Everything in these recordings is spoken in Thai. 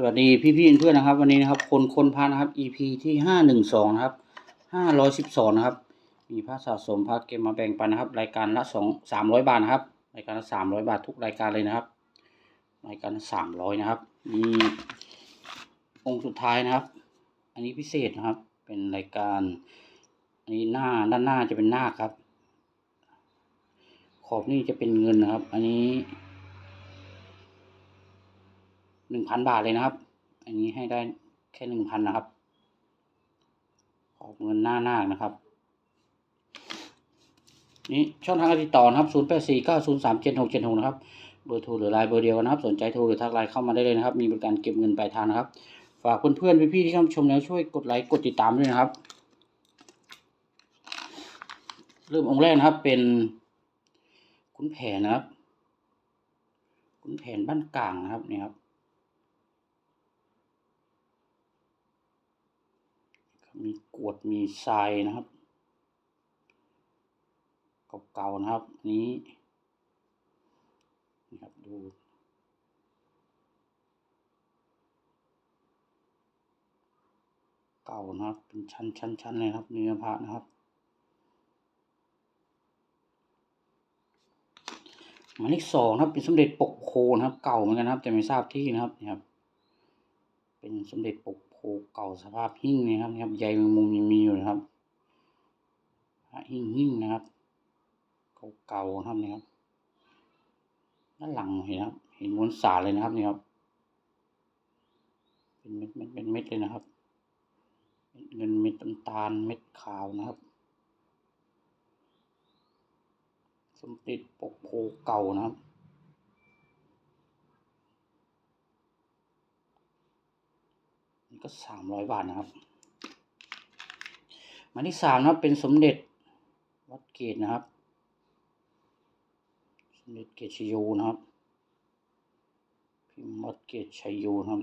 สวัสดีพี่ๆเพื่อนนะครับ วันนี้นะครับ คนคนพานะครับ EP ที่ห้าหนึ่งสองนะครับห้าร้อยสิบสองนะครับ มีพระสะสมพระเกมมาแบ่งปันนะครับ รายการละสองสามร้อยบาทนะครับ รายการละสามร้อยบาททุกรายการเลยนะครับ รายการสามร้อยนะครับมีองค์สุดท้ายนะครับ อันนี้พิเศษนะครับ เป็นรายการอันนี้หน้าด้านหน้าจะเป็นหน้าครับ ขอบนี่จะเป็นเงินนะครับ อันนี้ หนึ่งพันบาทเลยนะครับ อันนี้ให้ได้แค่หนึ่งพันนะครับ ขอบเงินหน้าหนานะครับ นี่ช่องทางการติดต่อนะครับศูนย์แปดสี่เก้าศูนย์สามเจ็ดหกเจ็ดหกนะครับ เบอร์โทรหรือไลน์เบอร์เดียวกันนะครับ สนใจโทรหรือทักไลน์เข้ามาได้เลยนะครับ มีบริการเก็บเงินปลายทางนะครับ ฝากเพื่อนๆพี่ๆที่เข้ามาชมแล้วช่วยกดไลค์กดติดตามด้วยนะครับ เริ่มองค์แรกนะครับเป็นขุนแผนนะครับขุนแผนบ้านกลางนะครับนี่ครับ มีกรวดมีทรายนะครับ เก่าๆนะครับ นี้นี่ครับดูเก่านะครับ เป็นชั้นชั้นชั้นเลยครับ เนื้อพระนะครับ หมายเลขสองนะครับ เป็นสมเด็จปกโพนะครับ เก่าเหมือนกันนะครับ แต่ไม่ทราบที่นะครับนี่ครับ เป็นสมเด็จปก โพเก่าสภาพหิ้งนะครับนะครับใยแมงมุมยังมีอยู่นะครับพระหิ้งหิ้งนะครับ เก่าๆนะครับนี่ครับ ด้านหลังเห็นครับ เห็นมวลสารเลยนะครับนี่ครับ เป็นเม็ดเม็ดเป็นเม็ดเลยนะครับเม็ดเงินเม็ดน้ำตาลเม็ดขาวนะครับสมเด็จปกโพเก่านะครับ ก็สามร้อยบาทนะครับหมายที่สามนะครับเป็นสมเด็จวัดเกตนะครับ สมเด็จเกตชโยนะครับพิมพ์วัดเกตชัยโยนะครับ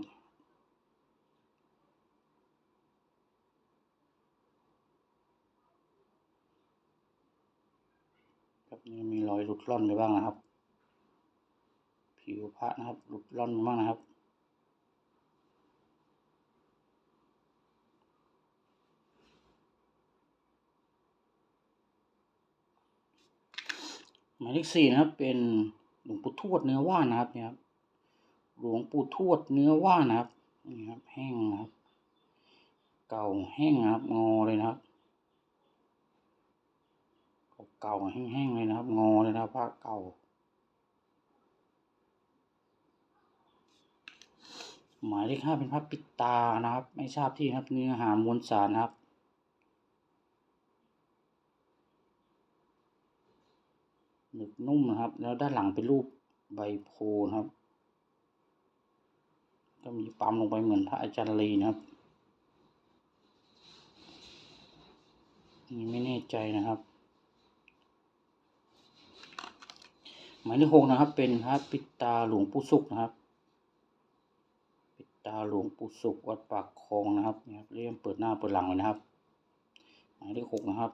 ครับนี่มีรอยหลุดร่อนไปบ้างนะครับ ผิวพระนะครับหลุดร่อนบ้างนะครับ มายเลขสี่นะครับ เป็นหลวงปู่ทวดเนื้อว่านนะครับเนี่ยครับหลวงปู่ทวดเนื้อว่านนะครับนี่ครับ แห้งนะครับ เก่าแห้งนะครับงอเลยนะครับเก่าแห้งๆเลยนะครับ งอเลยนะครับผ้าเก่าหมายเลขห้าเป็นพระปิดตานะครับ ไม่ทราบที่นะครับ เนื้อหามวลสารนะครับ นุ่มนะครับ แล้วด้านหลังเป็นรูปใบโพนะครับ ก็มีปั๊มลงไปเหมือนพระอาจารย์ลีนะครับนี่ไม่แน่ใจนะครับ หมายเลขหกนะครับ เป็นพระปิตาหลวงปู่สุขนะครับ ปิตาหลวงปู่สุขวัดปากคลองนะครับนี่ครับเรียมเปิดหน้าเปิดหลังเลยนะครับ หมายเลขหกนะครับ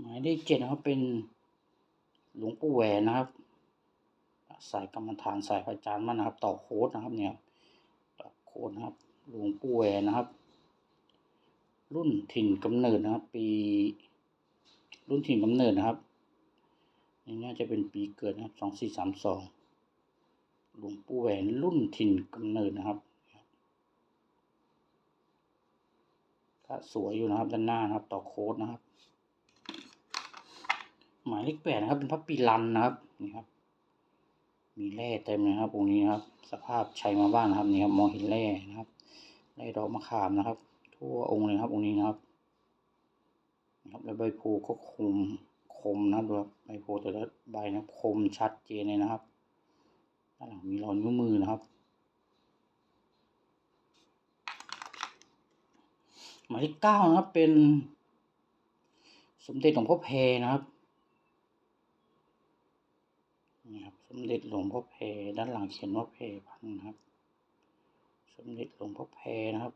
หมายเลขเจ็ดนะครับเป็นหลวงปู่แหวนนะครับ สายกรรมฐานสายพระอาจารย์มันนะครับ ต่อโค้ดนะครับเนี่ยต่อโค้ดนะครับ หลวงปู่แหวนนะครับ รุ่นถิ่นกำเนิดนะครับ ปี รุ่นถิ่นกำเนิดนะครับนี่น่าจะเป็นปีเกิดนะครับสองสี่สามสองหลวงปู่แหวนรุ่นถิ่นกำเนิดนะครับก็สวยอยู่นะครับด้านหน้านะครับ ต่อโค้ดนะครับ หมายเลขแปดนะครับ เป็นพระปีรันนะครับนี่ครับ มีแร่เต็มเลยครับองค์นี้นะครับ สภาพใช้มาบ้างนะครับนี่ครับมองเห็นแร่นะครับแร่ดอกมะขามนะครับ ทั่วองค์เลยครับองค์นี้นะครับนะครับแล้วใบโพก็คมคมนะครับใบโพแต่ละใบนะครับคมชัดเจนเลยนะครับด้านหลังมีรอยนิ้วมือนะครับหมายเลขเก้านะครับเป็น สมเด็จหลวงพ่อเพนะครับ นี่ครับสมเด็จหลวงพ่อเพด้านหลังเขียนว่าเพพันนะครับ สมเด็จหลวงพ่อเพนะครับ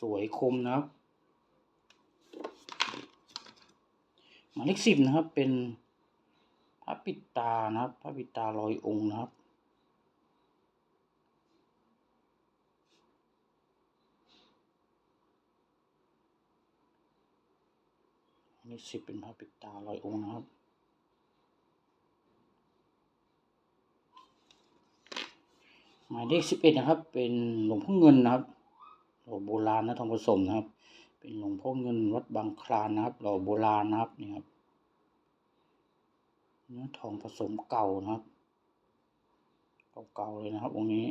สวยคมนะครับหมายเลขสิบนะครับเป็นพระปิดตานะครับ พระปิดตาลอยองค์นะครับ หมายเลขสิบเป็นพระปิดตาลอยองค์นะครับหมายเลขสิบเอ็ดนะครับ เป็นหลวงพ่อเงินนะครับหล่อโบราณนะทองผสมนะครับ เป็นหลวงพ่อเงินวัดบางคลานนะครับหล่อโบราณนะครับนี่ครับเนื้อทองผสมเก่านะครับเก่าๆเลยนะครับองค์นี้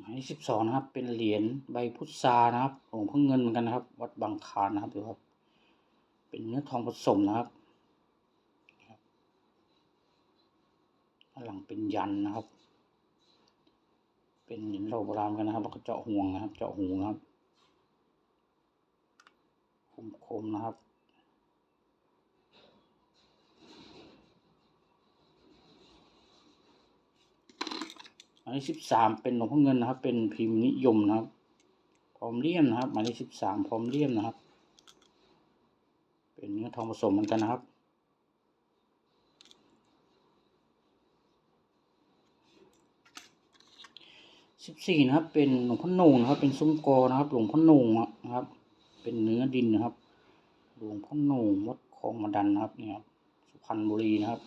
หมายเลขสิบสองนะครับ เป็นเหรียญใบพุทรานะครับหลวงพ่อเงินเหมือนกันนะครับ วัดบางคานนะครับดูครับ เป็นเนื้อทองผสมนะครับด้านหลังเป็นยันนะครับ เป็นเหรียญโลโบราณกันนะครับ แล้วก็เจาะห่วงนะครับ เจาะหูนะครับ คมๆนะครับายเลขสิบสามเป็นหลวงพ่อเงินนะครับ เป็นพิมพ์นิยมนะครับ พร้อมเลี่ยมนะครับ หมายเลขสิบสามพร้อมเลี่ยมนะครับ เป็นเนื้อทองผสมเหมือนกันนะครับสิบสี่นะครับ เป็นหลวงพ่อโหนงนะครับ เป็นซุ้มกอนะครับ หลวงพ่อโหนงนะครับ เป็นเนื้อดินนะครับ หลวงพ่อโหนงวัดคลองมาดันนะครับเนี่ยครับสุพรรณบุรีนะครับ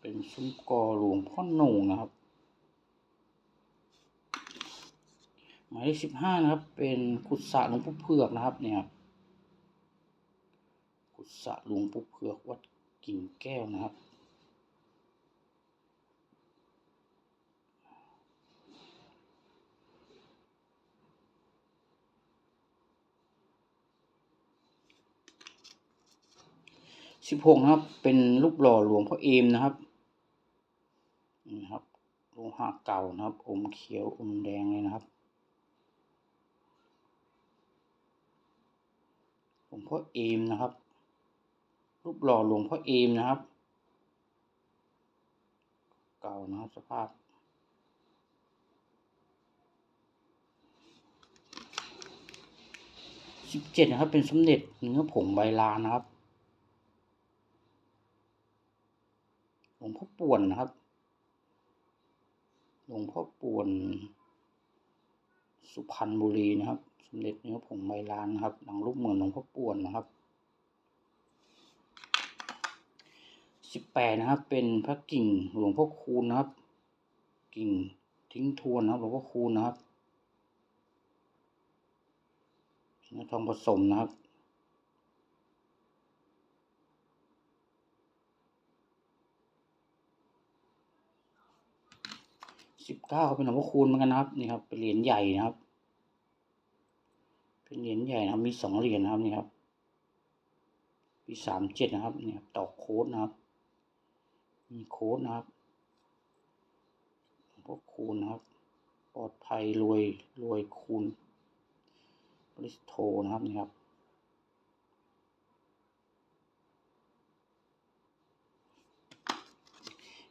เป็นซุ้มกอหลวงพ่อโหนงนะครับ หมายเลขสิบห้านะครับ เป็นกุศะหลวงปู่เผือกนะครับเนี่ยครับกุศะหลวงปู่เผือกวัดกิ่งแก้วนะครับสิบหกนะครับ เป็นรูปหล่อหลวงพ่อเอมนะครับนี่นะครับโลหะเก่านะครับ อมเขียวอมแดงเลยนะครับ หลวงพ่อเอมนะครับ รูปหล่อหลวงพ่อเอมนะครับ เก่านะครับสภาพ สิบเจ็ดนะครับ เป็นสมเด็จเนื้อผงใบลานนะครับ หลวงพ่อป่วนนะครับ หลวงพ่อป่วน สุพรรณบุรีนะครับ สมเด็จเนื้อผงไมลานนะครับ หลังรูปเหมือนหลวงพ่อป่วนนะครับสิบแปดนะครับ เป็นพระกิ่งหลวงพ่อคูณนะครับ กิ่งทิ้งทวนนะครับหลวงพ่อคูณนะครับเนื้อทองผสมนะครับ สิบเก้าเป็นหลวงพ่อคูณเหมือนกันนะครับนี่ครับเป็นเหรียญใหญ่นะครับ เป็นเหรียญใหญ่นะครับมีสองเหรียญนะครับนี่ครับปีสามเจ็ดนะครับนี่ครับตอโค้ดนะครับ มีโค้ดนะครับหลวงพ่อคูณนะครับ ปลอดภัยรวยรวยคูณบริสโทนะครับนี่ครับ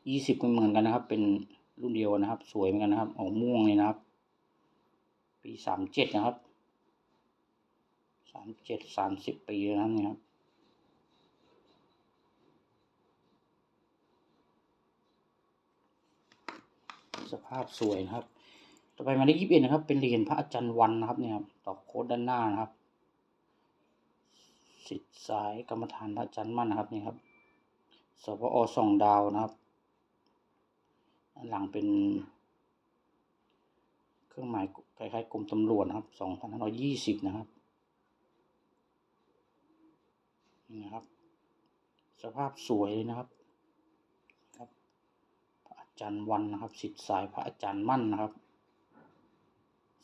ยี่สิบก็เหมือนกันนะครับเป็น รุ่นเดียวนะครับ สวยเหมือนกันนะครับ ออกม่วงเลยนะครับ ปีสามเจ็ดนะครับสามเจ็ดสามสิบปีแล้วนะครับเนี่ยสภาพสวยนะครับ ต่อไปมายเลขยี่สิบเอ็ดนะครับ เป็นเหรียญพระอาจารย์วันนะครับเนี่ยครับตอกโค้ดด้านหน้านะครับ สิทธิ์สายกรรมฐานพระอาจารย์มั่นนะครับนี่ครับสพอสองดาวนะครับ ด้านหลังเป็น เครื่องหมายคล้ายๆกรมตำรวจนะครับสองพันห้าร้อยี่สิบนะครับนี่นะครับ สภาพสวยเลยนะครับครับ พระอาจารย์วันนะครับสิทธิ์สายพระอาจารย์มั่นนะครับ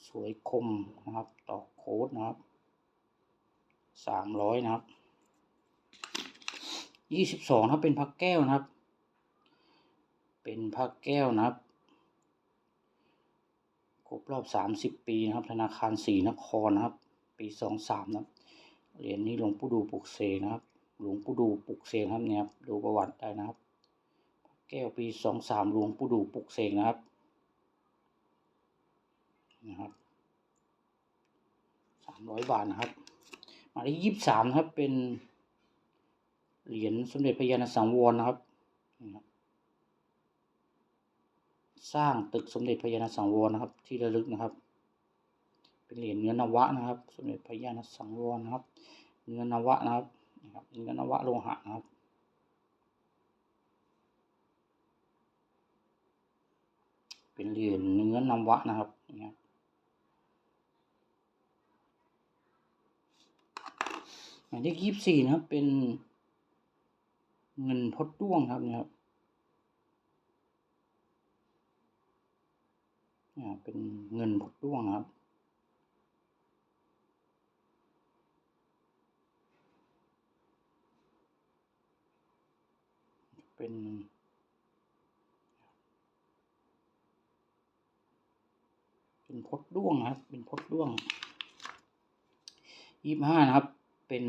สวยคมนะครับ ต่อโค้ดนะครับสามร้อยนะครับยี่สิบสองครับเป็นพระแก้วนะครับ เป็นพระแก้วนะครับ ครบรอบสามสิบปีนะครับ ธนาคารศรีนครนะครับ ปีสองสามนะครับ เหรียญนี้หลวงปู่ดูปลุกเสกนะครับ หลวงปู่ดูปลุกเสกครับเนี่ยครับดูประวัติได้นะครับพแก้วปีสองสามหลวงปู่ดูปลุกเสกนะครับนะครับสามร้อยบาทนะครับหมายเลขยี่สิบสามนะครับเป็นเหรียญสมเด็จพระยาณสังวรนะครับนี่ครับ สร้างตึกสมเด็จพระยาณสังวรนะครับ ที่ระลึกนะครับ เป็นเหรียญเนื้อนวะนะครับ สมเด็จพระยาณสังวรนะครับ เนื้อนวะนะครับนะครับเนื้อนวะโลหะนะครับเป็นเหรียญเนื้อนวะนะครับนี่ครับหมายเลขยี่สิบสี่นะครับเป็นเงินพดด้วงครับนี่ครับ เนี่ยเป็นเงินพดด้วงครับ เป็นเป็นพดด้วงนะครับ เป็นพดด้วงยี่ห้านะครับ เป็น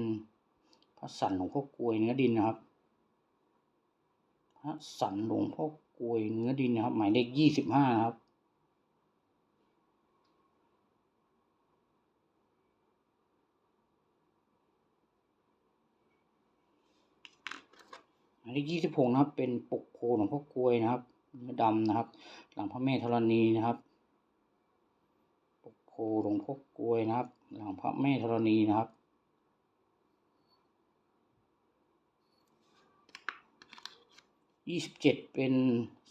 พระสันหลวงพ่อกลวยเนื้อดินนะครับ พระสันหลวงพ่อกลวยเนื้อดินนะครับ หมายเลขยี่สิบห้านะครับ หมายเลขยี่สิบหกนะครับ เป็นปกโพหลวงพ่อกลวยนะครับเนื้อดำนะครับ หลังพระแม่ธรณีนะครับ ปกโพหลวงพ่อกลวยนะครับ หลังพระแม่ธรณีนะครับยี่สิบเจ็ดเป็น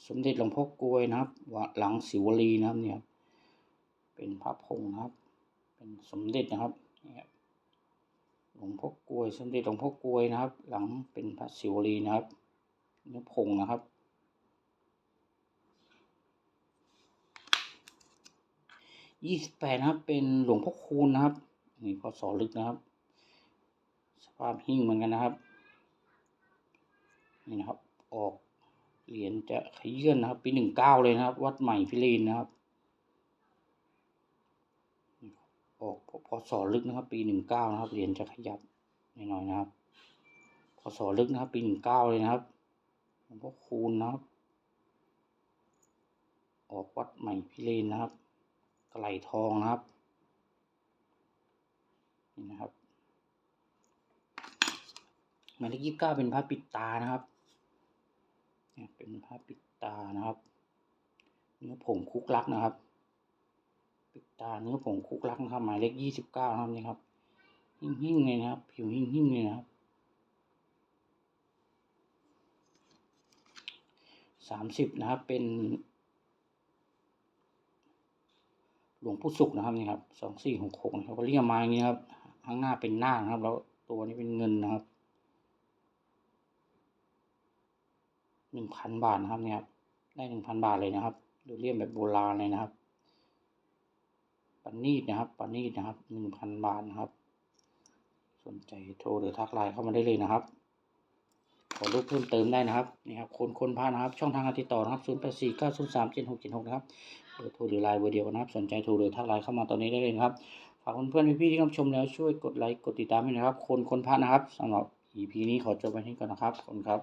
สมเด็จหลวงพ่อกลวยนะครับวหลังศิวลีนะครับเนี่ยเป็นพระพงนะครับ เป็นสมเด็จนะครับ หลวงพ่อกลวยสมเด็จหลวงพ่อกลวยนะครับ หลังเป็นพระศิวลีนะครับเนื้อพงนะครับ ยี่สิบแปดนะครับ เป็นหลวงพ่อคูณนะครับนี่พศลึกนะครับ สภาพหิ้งเหมือนกันนะครับ นี่นะครับ ออกเหรียญจะขยื่นนะครับ ปีหนึ่งเก้าเลยนะครับ วัดใหม่พิเรนนะครับ ออกพศลึกนะครับ ปีหนึ่งเก้านะครับเหรียญจะขยับหน่อยๆนะครับพศลึกนะครับ ปีหนึ่งเก้าเลยนะครับหลวงพ่อคูณนะครับ ออกวัดใหม่พิเรนนะครับไกลทองนะครับนี่นะครับหมายเลขยี่สิบเก้าเป็นพระปิดตานะครับเนี่เป็นพระปิดตานะครับเนื้อผงคุกลักนะครับ ตาเนื้อผงคุกลักนะครับหมายเลขยี่สิบเก้านะครับนี่ครับ หิ่งๆเลยนะครับ ผิวหิ่งๆเลยนะครับสามสิบนะครับ เป็น หลวงปู่สุขนะครับนี่ครับสองสี่หกหกนะครับก็เรียกมาอย่างนี้ครับข้างหน้าเป็นหน้าคนะครับ แล้วตัวนี้เป็นเงินนะครับหนึ่งพันบาทนะครับเนี่ยครับได้หนึ่งพันบาทเลยนะครับดูเรียมแบบโบราณเลยนะครับ ปันนีดนะครับปันนีดนะครับหนึ่งพันบาทนะครับ สนใจโทรหรือทักไลน์เข้ามาได้เลยนะครับ ขอรูปเพิ่มเติมได้นะครับนี่ครับคนคนพานะครับ ช่องทางการติดต่อนะครับ0 8 4 9 0 3 7 6 7 6นย์สามเจ็ดหกเจ็ดหกนะครับเบอร์โทรหรือไลน์เบอร์เดียวนนะครับ สนใจโทรหรือทักไลน์เข้ามาตอนนี้ได้เลยนะครับฝากเพื่อนๆพี่ๆที่รับชมแล้วช่วยกดไลค์กดติดตามให้นะครับ คนคนพานะครับสำหรับ EP นี้ขอจบไปที่ก่อนนะครับขอบคุณครับ